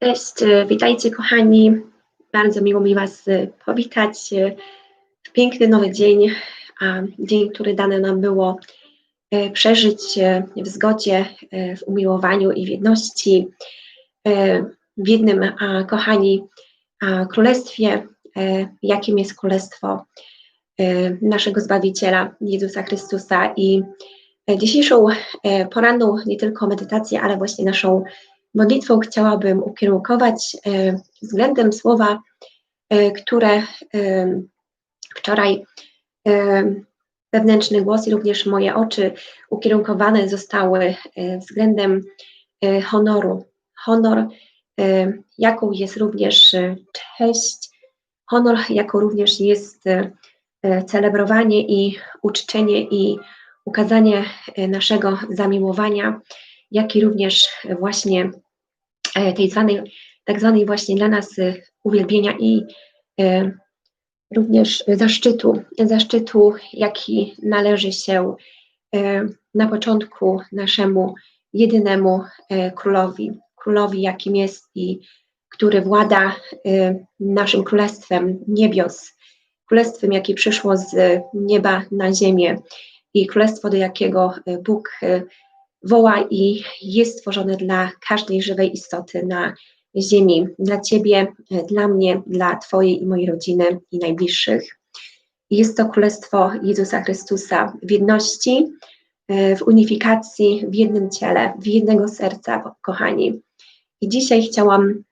Cześć, e, witajcie kochani. Bardzo miło mi Was e, powitać e, w piękny nowy dzień, dzień, który dane nam było przeżyć w zgodzie, w umiłowaniu i w jedności, w jednym, kochani, królestwie, jakim jest królestwo naszego Zbawiciela Jezusa Chrystusa. I dzisiejszą poranną nie tylko medytację, ale właśnie naszą modlitwą chciałabym ukierunkować e, względem słowa, e, które e, wczoraj wewnętrzny głos i również moje oczy ukierunkowane zostały względem honoru. Honor, jaką jest również cześć, honor, jaką również jest celebrowanie i uczczenie i ukazanie naszego zamiłowania, jak i również właśnie E, tej zwanej, tak zwanej właśnie dla nas e, uwielbienia i e, również zaszczytu, zaszczytu, jaki należy się na początku naszemu jedynemu królowi, królowi, jakim jest i który włada naszym królestwem niebios, królestwem, jakie przyszło z nieba na ziemię i królestwo, do jakiego Bóg woła i jest stworzone dla każdej żywej istoty na ziemi, dla Ciebie, dla mnie, dla Twojej i mojej rodziny i najbliższych. Jest to Królestwo Jezusa Chrystusa w jedności, w unifikacji, w jednym ciele, w jednego serca, kochani. I dzisiaj chciałam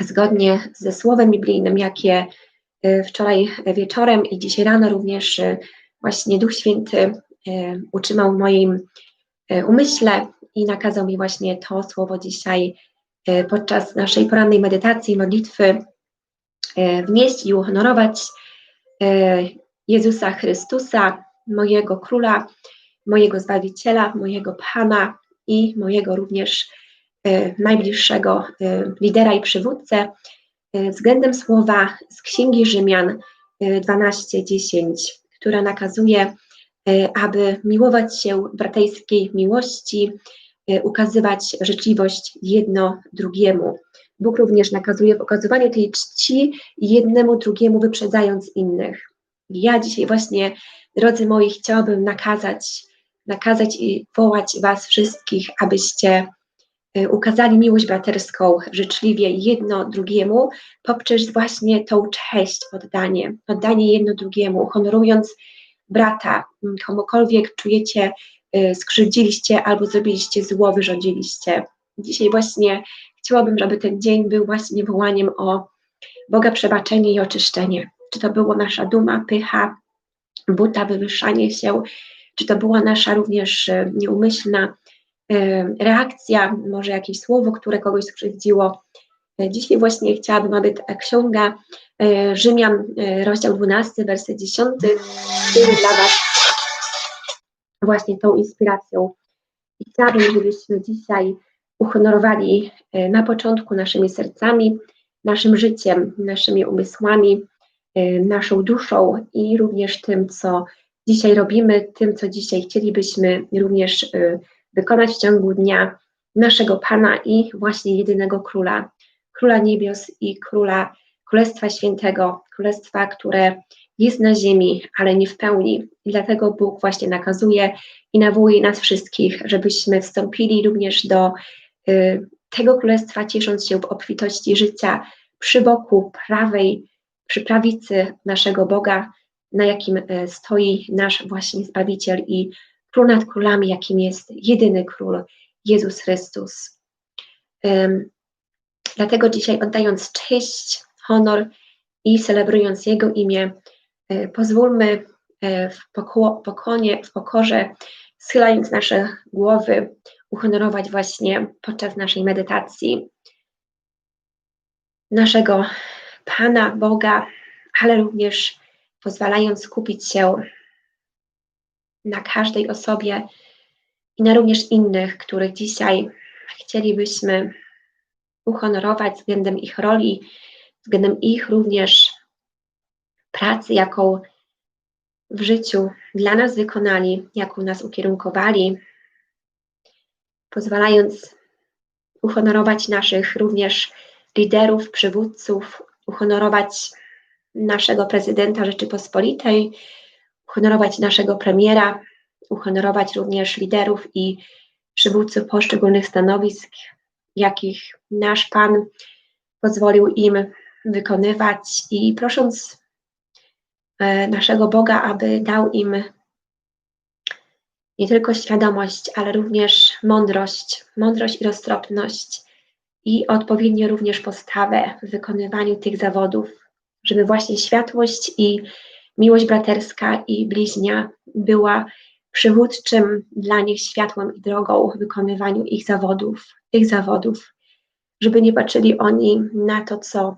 zgodnie ze słowem biblijnym, jakie e, wczoraj wieczorem i dzisiaj rano również e, właśnie Duch Święty e, utrzymał w moim E, umyśle i nakazał mi właśnie to słowo dzisiaj e, podczas naszej porannej medytacji, modlitwy e, wnieść i uhonorować Jezusa Chrystusa, mojego Króla, mojego Zbawiciela, mojego Pana i mojego również najbliższego lidera i przywódcę względem słowa z Księgi Rzymian 12:10, która nakazuje E, aby miłować się braterskiej miłości, e, ukazywać życzliwość jedno drugiemu. Bóg również nakazuje w okazywaniu tej czci jednemu drugiemu, wyprzedzając innych. Ja dzisiaj właśnie, drodzy moi, chciałabym nakazać, nakazać i wołać Was wszystkich, abyście e, ukazali miłość braterską życzliwie jedno drugiemu, poprzez właśnie tą cześć, poddanie, poddanie jedno drugiemu, honorując brata, mm, komukolwiek czujecie, y, skrzywdziliście albo zrobiliście zło, wyrządziliście. Dzisiaj właśnie chciałabym, żeby ten dzień był właśnie wołaniem o Boga przebaczenie i oczyszczenie. Czy to było nasza duma, pycha, buta, wywyższanie się, czy to była nasza również y, nieumyślna y, reakcja, może jakieś słowo, które kogoś skrzywdziło. Dzisiaj właśnie chciałabym, aby ta ksiąga E, Rzymian, e, rozdział 12, werset 10, który dla Was właśnie tą inspiracją. I chciałabym, żebyśmy dzisiaj uhonorowali e, na początku naszymi sercami, naszym życiem, naszymi umysłami, naszą duszą i również tym, co dzisiaj robimy, tym, co dzisiaj chcielibyśmy również wykonać w ciągu dnia naszego Pana i właśnie jedynego Króla, Króla Niebios i Króla Królestwa Świętego, Królestwa, które jest na ziemi, ale nie w pełni. I dlatego Bóg właśnie nakazuje i nawołuje nas wszystkich, żebyśmy wstąpili również do y, tego Królestwa, ciesząc się w obfitości życia przy boku prawej, przy prawicy naszego Boga, na jakim y, stoi nasz właśnie Zbawiciel i Król nad królami, jakim jest jedyny Król, Jezus Chrystus. Dlatego dzisiaj oddając cześć honor i celebrując Jego imię, e, pozwólmy e, w pokonie, w pokorze, schylając nasze głowy, uhonorować właśnie podczas naszej medytacji naszego Pana, Boga, ale również pozwalając skupić się na każdej osobie i na również innych, których dzisiaj chcielibyśmy uhonorować względem ich roli względem ich również pracy, jaką w życiu dla nas wykonali, jaką nas ukierunkowali, pozwalając uhonorować naszych również liderów, przywódców, uhonorować naszego prezydenta Rzeczypospolitej, uhonorować naszego premiera, uhonorować również liderów i przywódców poszczególnych stanowisk, jakich nasz Pan pozwolił im wykonywać. I prosząc e, naszego Boga, aby dał im nie tylko świadomość, ale również mądrość, mądrość i roztropność i odpowiednio również postawę w wykonywaniu tych zawodów, żeby właśnie światłość i miłość braterska i bliźnia była przywódczym dla nich światłem i drogą w wykonywaniu ich zawodów, tych zawodów, żeby nie patrzyli oni na to, co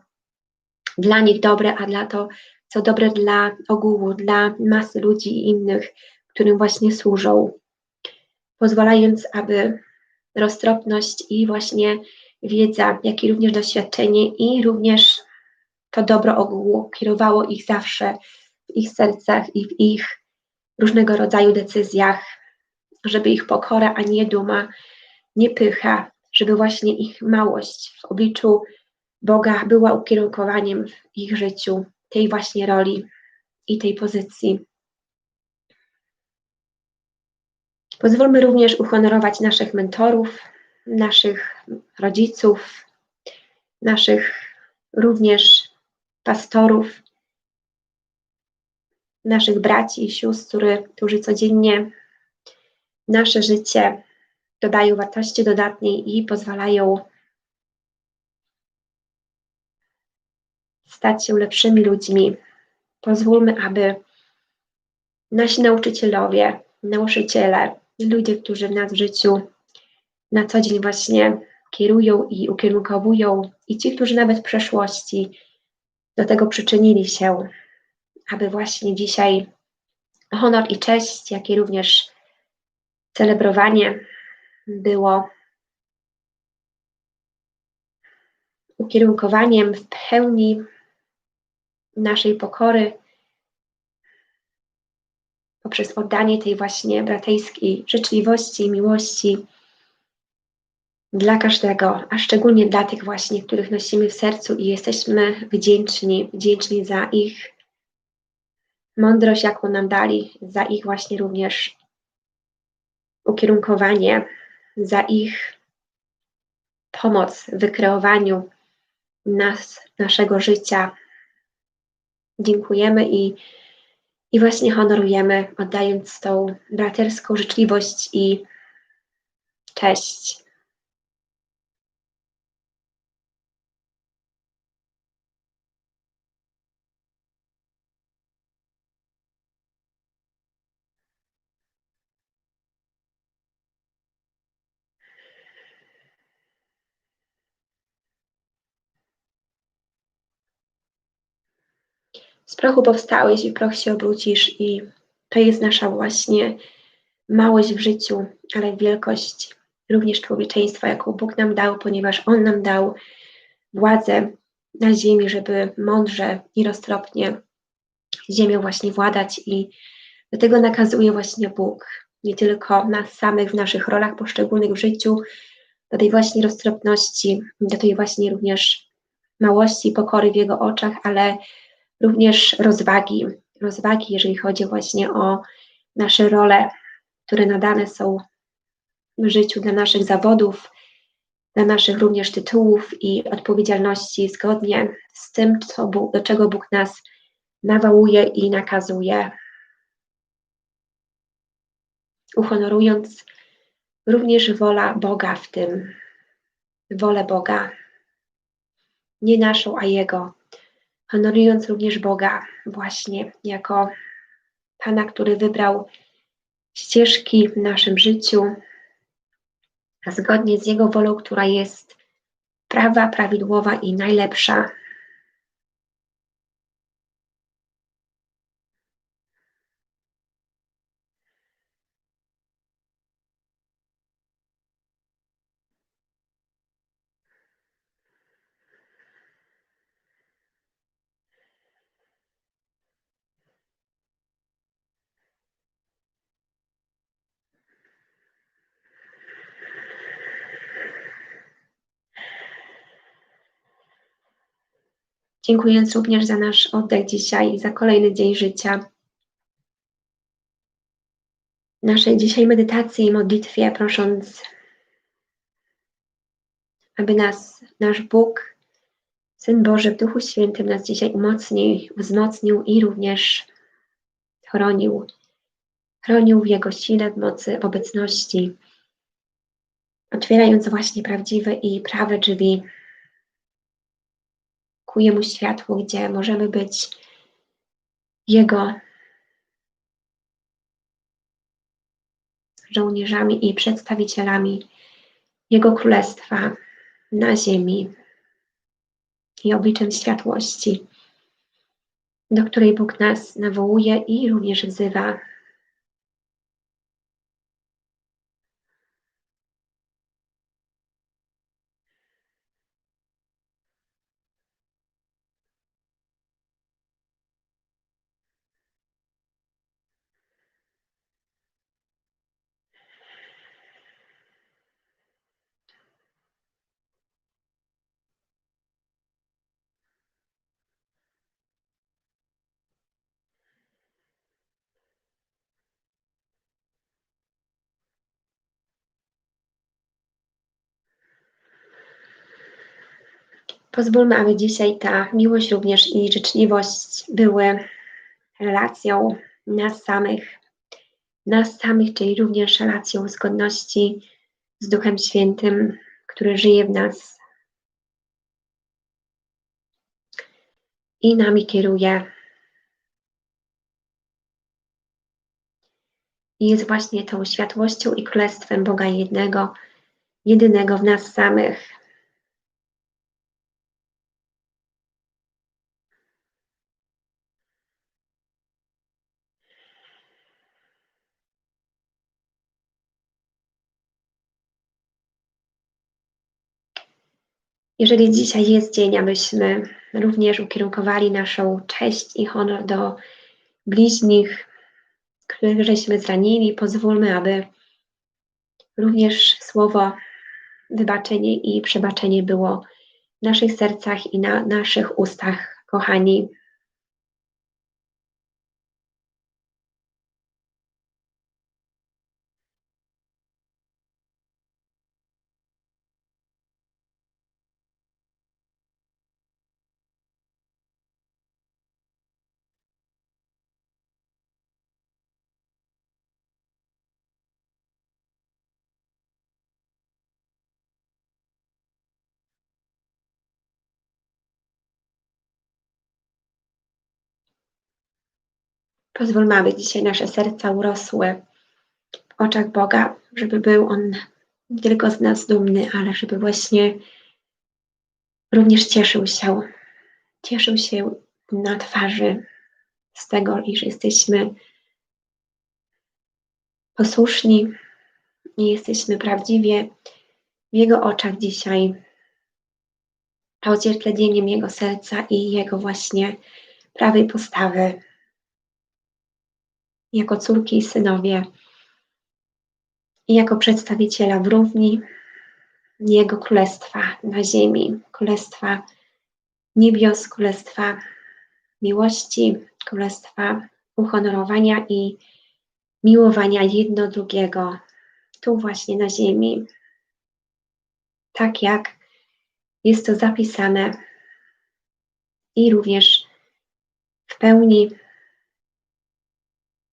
dla nich dobre, a dla to, co dobre dla ogółu, dla masy ludzi i innych, którym właśnie służą, pozwalając, aby roztropność i właśnie wiedza, jak i również doświadczenie i również to dobro ogółu kierowało ich zawsze w ich sercach i w ich różnego rodzaju decyzjach, żeby ich pokora, a nie duma, nie pycha, żeby właśnie ich małość w obliczu Boga była ukierunkowaniem w ich życiu tej właśnie roli i tej pozycji. Pozwólmy również uhonorować naszych mentorów, naszych rodziców, naszych również pastorów, naszych braci i sióstr, którzy codziennie nasze życie dodają wartości dodatniej i pozwalają stać się lepszymi ludźmi. Pozwólmy, aby nasi nauczycielowie, nauczyciele, ludzie, którzy w nas w życiu na co dzień właśnie kierują i ukierunkowują, i ci, którzy nawet w przeszłości do tego przyczynili się, aby właśnie dzisiaj honor i cześć, jak i również celebrowanie było ukierunkowaniem w pełni naszej pokory poprzez oddanie tej właśnie bratejskiej życzliwości i miłości dla każdego, a szczególnie dla tych właśnie, których nosimy w sercu i jesteśmy wdzięczni, wdzięczni za ich mądrość, jaką nam dali, za ich właśnie również ukierunkowanie, za ich pomoc w wykreowaniu nas, naszego życia. Dziękujemy i, i właśnie honorujemy, oddając tą braterską życzliwość i cześć. Z prochu powstałeś i w proch się obrócisz i to jest nasza właśnie małość w życiu, ale wielkość również człowieczeństwa, jaką Bóg nam dał, ponieważ On nam dał władzę na ziemi, żeby mądrze i roztropnie ziemią właśnie władać. I do tego nakazuje właśnie Bóg, nie tylko nas samych w naszych rolach poszczególnych w życiu, do tej właśnie roztropności, do tej właśnie również małości, pokory w Jego oczach, ale również rozwagi, rozwagi, jeżeli chodzi właśnie o nasze role, które nadane są w życiu dla naszych zawodów, dla naszych również tytułów i odpowiedzialności zgodnie z tym, co do czego Bóg nas nawołuje i nakazuje, uhonorując również wola Boga w tym, wolę Boga, nie naszą, a Jego, honorując również Boga właśnie jako Pana, który wybrał ścieżki w naszym życiu, zgodnie z Jego wolą, która jest prawa, prawidłowa i najlepsza. Dziękując również za nasz oddech dzisiaj i za kolejny dzień życia. Naszej dzisiaj medytacji i modlitwie, prosząc, aby nas nasz Bóg, Syn Boży w Duchu Świętym nas dzisiaj umocnił, wzmocnił i również chronił. Chronił w Jego sile, w mocy, w obecności, otwierając właśnie prawdziwe i prawe drzwi ku Jemu światłu, gdzie możemy być Jego żołnierzami i przedstawicielami Jego Królestwa na ziemi i obliczem światłości, do której Bóg nas nawołuje i również wzywa Pozwólmy, aby dzisiaj ta miłość również i życzliwość były relacją nas samych, nas samych, czyli również relacją zgodności z Duchem Świętym, który żyje w nas i nami kieruje. I jest właśnie tą światłością i królestwem Boga jednego, jedynego w nas samych. Jeżeli dzisiaj jest dzień, abyśmy również ukierunkowali naszą cześć i honor do bliźnich, których żeśmy zranili, pozwólmy, aby również słowo wybaczenie i przebaczenie było w naszych sercach i na naszych ustach, kochani. Pozwólmy, aby dzisiaj nasze serca urosły w oczach Boga, żeby był On nie tylko z nas dumny, ale żeby właśnie również cieszył się, cieszył się na twarzy z tego, iż jesteśmy posłuszni i jesteśmy prawdziwie w Jego oczach dzisiaj odzwierciedleniem Jego serca i Jego właśnie prawej postawy jako córki i synowie i jako przedstawiciela w równi Jego Królestwa na ziemi, Królestwa niebios, Królestwa miłości, Królestwa uhonorowania i miłowania jedno drugiego tu właśnie na ziemi. Tak jak jest to zapisane i również w pełni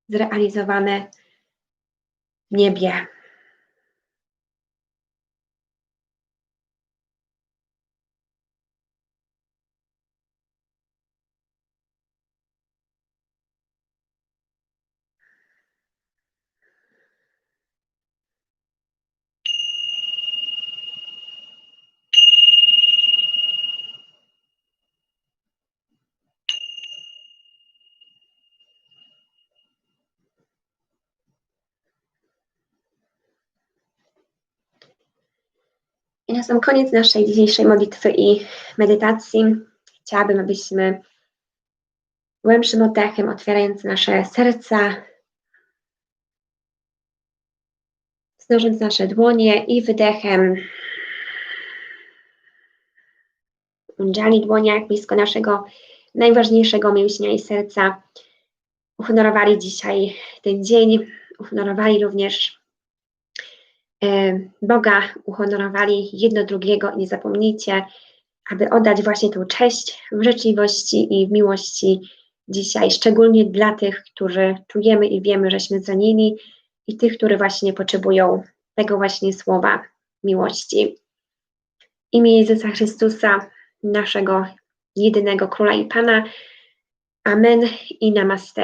zrealizowane w niebie. Na sam koniec naszej dzisiejszej modlitwy i medytacji chciałabym, abyśmy głębszym oddechem, otwierając nasze serca, znosząc nasze dłonie i wydechem Unjali dłoniach blisko naszego najważniejszego mięśnia i serca. Uhonorowali dzisiaj ten dzień, uhonorowali również Boga, uhonorowali jedno drugiego i nie zapomnijcie, aby oddać właśnie tą cześć w życzliwości i w miłości dzisiaj, szczególnie dla tych, którzy czujemy i wiemy, żeśmy zranili i tych, którzy właśnie potrzebują tego właśnie słowa miłości. Imię Jezusa Chrystusa, naszego jedynego Króla i Pana. Amen i Namaste.